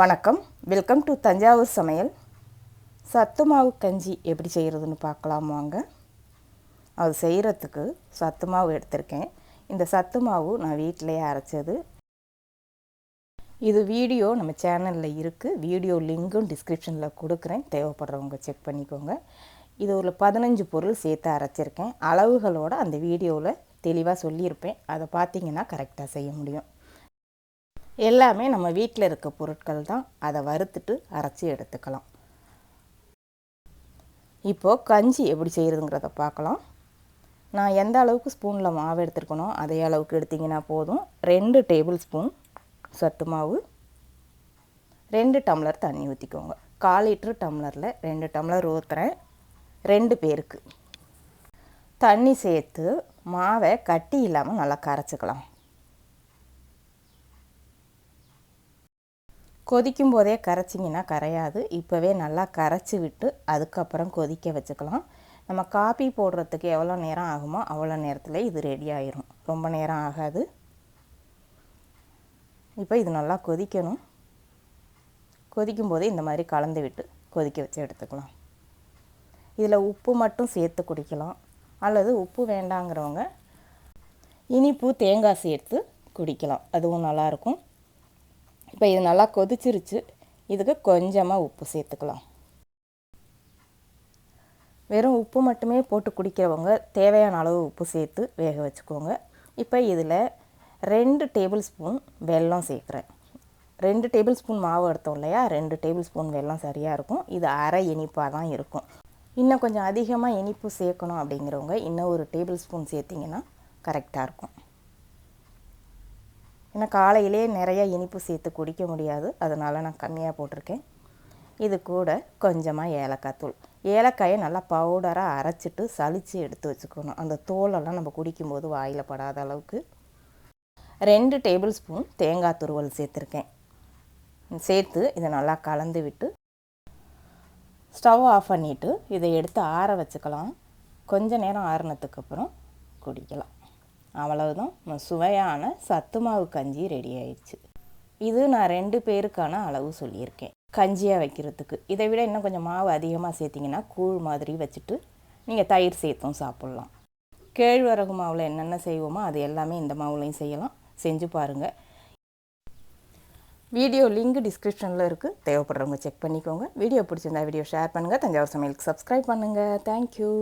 வணக்கம். Welcome to Thanjavur சமையல். சத்து மாவு கஞ்சி எப்படி செய்கிறதுன்னு பார்க்கலாம் வாங்க. அது செய்கிறதுக்கு சத்து மாவு எடுத்திருக்கேன். இந்த சத்து மாவு நான் வீட்டிலையே அரைச்சது. இது வீடியோ நம்ம சேனலில் இருக்குது வீடியோ லிங்க்கும் டிஸ்கிரிப்ஷனில் கொடுக்குறேன். தேவைப்படுறவங்க செக் பண்ணிக்கோங்க. இது ஒரு பதினஞ்சு பொருள் சேர்த்து அரைச்சிருக்கேன். அளவுகளோடு அந்த வீடியோவில் தெளிவாக சொல்லியிருப்பேன். அதை பார்த்தீங்கன்னா கரெக்டாக செய்ய முடியும். எல்லாமே நம்ம வீட்டில் இருக்க பொருட்கள் தான். அதை வறுத்துட்டு அரைச்சி எடுத்துக்கலாம். இப்போது கஞ்சி எப்படி செய்கிறதுங்கிறத பார்க்கலாம். நான் எந்த அளவுக்கு ஸ்பூனில் மாவு எடுத்துருக்கணும் அதே அளவுக்கு எடுத்திங்கன்னா போதும். ரெண்டு டேபிள் ஸ்பூன் சத்து மாவு. ரெண்டு டம்ளர் தண்ணி ஊற்றிக்கோங்க கால் லிட்ரு டம்ளரில் ரெண்டு டம்ளர் ஊற்றுறேன் ரெண்டு பேருக்கு. தண்ணி சேர்த்து மாவை கட்டி இல்லாமல் நல்லா கரைச்சிக்கலாம். கொதிக்கும் போதே கரைச்சிங்கன்னா கரையாது. இப்போவே நல்லா கரைச்சி விட்டு அதுக்கப்புறம் கொதிக்க வச்சுக்கலாம். நம்ம காப்பி போடுறதுக்கு எவ்வளோ நேரம் ஆகுமோ அவ்வளோ நேரத்தில் இது ரெடி ஆயிரும். ரொம்ப நேரம் ஆகாது. இப்போ இது நல்லா கொதிக்கணும். கொதிக்கும் போதே இந்த மாதிரி கலந்து விட்டு கொதிக்க வச்சு எடுத்துக்கலாம். இதில் உப்பு மட்டும் சேர்த்து குடிக்கலாம். அல்லது உப்பு வேண்டாங்கிறவங்க இனிப்பு தேங்காய் சேர்த்து குடிக்கலாம். அதுவும் நல்லாயிருக்கும் இப்போ இது நல்லா கொதிச்சிருச்சு. இதுக்கு கொஞ்சமாக உப்பு சேர்த்துக்கலாம். வெறும் உப்பு மட்டுமே போட்டு குடிக்கிறவங்க தேவையான அளவு உப்பு சேர்த்து வேக வச்சுக்கோங்க. இப்போ இதில் ரெண்டு டேபிள் ஸ்பூன் வெல்லம் சேர்க்குறேன். ரெண்டு டேபிள் ஸ்பூன் மாவு எடுத்தோம் இல்லையா? ரெண்டு டேபிள் ஸ்பூன் வெல்லம் சரியாக இருக்கும். இது அரை இனிப்பாக தான் இருக்கும். இன்னும் கொஞ்சம் அதிகமாக இனிப்பு சேர்க்கணும் அப்படிங்கிறவங்க இன்னும் ஒரு டேபிள் ஸ்பூன் சேர்த்திங்கன்னா கரெக்டாக இருக்கும். ஏன்னா காலையிலே நிறைய இனிப்பு சேர்த்து குடிக்க முடியாது. அதனால் நான் கம்மியாக போட்டிருக்கேன். இது கூட கொஞ்சமாக ஏலக்காய் தூள். ஏலக்காயை நல்லா பவுடராக அரைச்சிட்டு சளிச்சு எடுத்து வச்சுக்கணும். அந்த தோலெல்லாம் நம்ம குடிக்கும்போது வாயில் படாத அளவுக்கு. ரெண்டு டேபிள் ஸ்பூன் தேங்காய் துருவல் சேர்த்துருக்கேன். சேர்த்து இதை நல்லா கலந்து விட்டு ஸ்டவ் ஆஃப் பண்ணிவிட்டு இதை எடுத்து ஆற வச்சுக்கலாம். கொஞ்ச நேரம் ஆறினதுக்கப்புறம் குடிக்கலாம். அவ்வளவுதான். சுவையான சத்து மாவு கஞ்சி ரெடி ஆயிடுச்சு. இது நான் ரெண்டு பேருக்கான அளவு சொல்லியிருக்கேன். கஞ்சியாக வைக்கிறதுக்கு. இதை விட இன்னும் கொஞ்சம் மாவு அதிகமாக சேர்த்திங்கன்னா கூழ் மாதிரி வச்சுட்டு நீங்கள் தயிர் சேர்த்தும் சாப்பிட்லாம். கேழ்வரகு மாவில் என்னென்ன செய்வோமோ அது எல்லாமே இந்த மாவுலையும் செய்யலாம். செஞ்சு பாருங்கள் வீடியோ லிங்க் டிஸ்கிரிப்ஷனில் இருக்குது தேவைப்படுறவங்க செக் பண்ணிக்கோங்க. வீடியோ பிடிச்சிருந்தா வீடியோ ஷேர் பண்ணுங்கள் தஞ்சாவூர் சமையலுக்கு சப்ஸ்கிரைப் பண்ணுங்கள் தேங்க்யூ